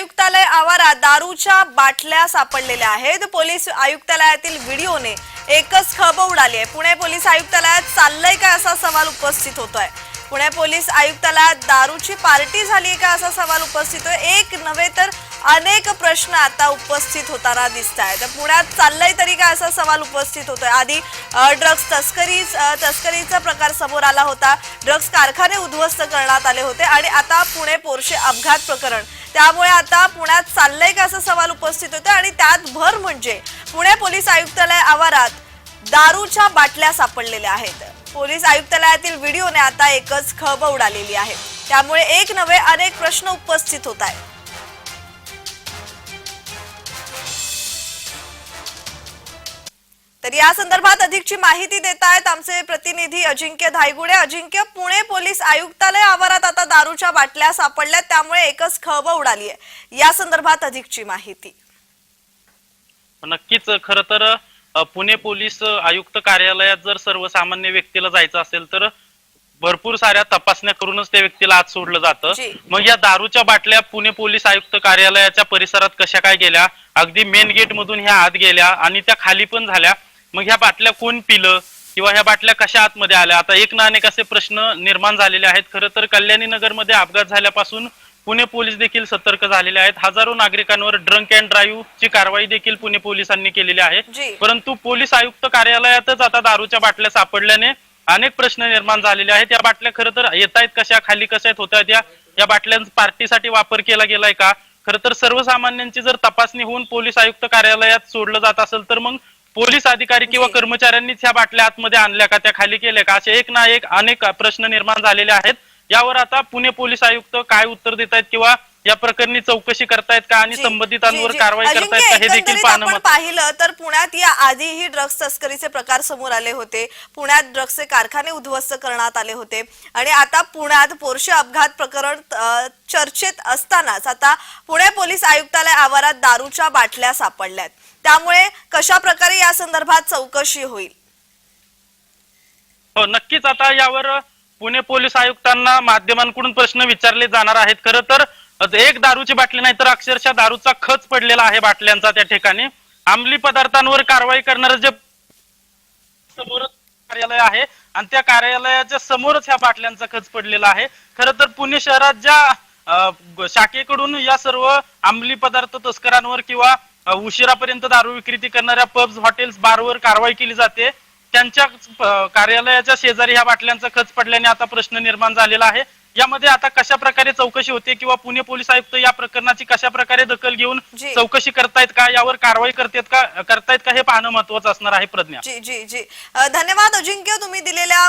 आयुक्तालय आवारात दारूच्या बाटल्या सापडलेल्या आहेत. पोलीस आयुक्तालयातील व्हिडिओने एकच खळबळ उडाली आहे. पुणे पोलीस आयुक्तालयात चाललंय का असा सवाल उपस्थित होतोय? पुणे पोलीस आयुक्तालयात दारूची पार्टी झाली का असा सवाल उपस्थित होतोय? एक नव्हे तर अनेक प्रश्न आता उपस्थित होताना दिसत तर पुण्यात चाललंय तरी काय असा सवाल उपस्थित होतोय? आधी ड्रग्ज तस्करी तस्करीचा प्रकार समोर आला होता. ड्रग्ज कारखाने उद्ध्वस्त करण्यात आले होते आणि आता पुणे पोरशे अपघात प्रकरण त्यामुळे आता पुण्यात चाललंय का असा सवाल उपस्थित होतो आणि त्यात भर म्हणजे पुणे पोलीस आयुक्तालय आवारात दारूच्या बाटल्या सापडलेल्या आहेत. पोलीस आयुक्तालयातील व्हिडिओने आता एकच खळबळ उडालेली आहे. त्यामुळे एक नवे अनेक प्रश्न उपस्थित होत आहेत. तर या संदर्भात अधिकची माहिती देत आहेत आमचे प्रतिनिधी अजिंक्य धायगुडे. अजिंक्य पुणे पोलीस आयुक्तालय आवारात आता दारूच्या बाटल्या सापडल्या त्यामुळे एकच खळबळ उडाली आहे. या संदर्भात अधिकची माहिती. नक्कीच खर तर पुणे पोलीस आयुक्त कार्यालयात जर सर्वसामान्य व्यक्तीला जायचं असेल तर भरपूर साऱ्या तपासण्या करूनच त्या व्यक्तीला आत सोडलं जातं. मग या दारूच्या बाटल्या पुणे पोलीस आयुक्त कार्यालयाच्या परिसरात कशा काय गेल्या? अगदी मेन गेट मधून ह्या आत गेल्या आणि त्या खाली पण झाल्या. मग ह्या बाटल्या कोण पिलं? किंवा ह्या बाटल्या कशा आतमध्ये आल्या? आता एक ना अनेक असे प्रश्न निर्माण झालेले आहेत. खरं तर कल्याणी नगरमध्ये अपघात झाल्यापासून पुणे पोलीस देखील सतर्क झालेले आहेत. हजारो नागरिकांवर ड्रंक अँड ड्राईव्ह ची कारवाई देखील पुणे पोलिसांनी केलेली आहे. परंतु पोलीस आयुक्त कार्यालयातच आता दारूच्या बाटल्या सापडल्याने अनेक प्रश्न निर्माण झालेले आहेत. या बाटल्या खरं तर येत आहेत कशा? खाली कशा आहेत? होत्या या या बाटल्यांचा पार्टीसाठी वापर केला गेलाय का? खरं तर सर्वसामान्यांची जर तपासणी होऊन पोलीस आयुक्त कार्यालयात सोडलं जात असेल तर मग पोलीस अधिकारी किंवा. कर्मचाऱ्यांनीच ह्या बाटल्या आतमध्ये आणल्या का त्या खाली केल्या का? असे एक ना एक अनेक प्रश्न निर्माण झालेले आहेत. यावर आता पुणे पोलीस आयुक्त काय उत्तर देत आहेत किंवा या प्रकरणी चौकशी करतायत का आणि संबंधितांवर. कारवाई करतायत का हे देखील पाहणं पाहिलं तर पुण्यात या आधीही ड्रग्ज तस्करीचे प्रकार समोर आले होते. पुण्यात ड्रग्जचे कारखाने उद्ध्वस्त करण्यात आले होते. आणि आता पुण्यात पोरशे अपघात प्रकरण चर्चेत असतानाच आता पुणे पोलीस आयुक्तालय आवारात दारूच्या बाटल्या सापडल्यात. त्यामुळे कशा प्रकारे या संदर्भात चौकशी होईल? हो नक्कीच. आता यावर पुणे पोलीस आयुक्तांना माध्यमांकडून प्रश्न विचारले जाणार आहेत. खरं तर एक दारूची बाटली नाही तर अक्षरशः दारूचा खच पडलेला आहे बाटल्यांचा त्या ठिकाणी. अंमली पदार्थांवर कारवाई करणारं जे समोरच कार्यालय आहे आणि त्या कार्यालयाच्या समोरच ह्या बाटल्यांचा खच पडलेला आहे. खरं तर पुणे शहरात ज्या शाखेकडून या सर्व अंमली पदार्थ तस्करांवर किंवा उशिरापर्यंत दारू विक्री करणाऱ्या पब्स हॉटेल्स बारवर कारवाई केली जाते. त्यांच्या कार्यालयाच्या शेजारी ह्या बाटल्यांचा खच पडल्याने आता प्रश्न निर्माण झालेला आहे. यामध्ये आता कशा प्रकारे चौकशी होते किंवा पुणे पोलीस आयुक्त या प्रकरणाची कशा प्रकारे दखल घेऊन. चौकशी करतायत का यावर कारवाई करतायत का करतायत का हे पाहणं महत्वाचं असणार आहे प्रज्ञा. जी जी जी. धन्यवाद अजिंक्य तुम्ही दिलेल्या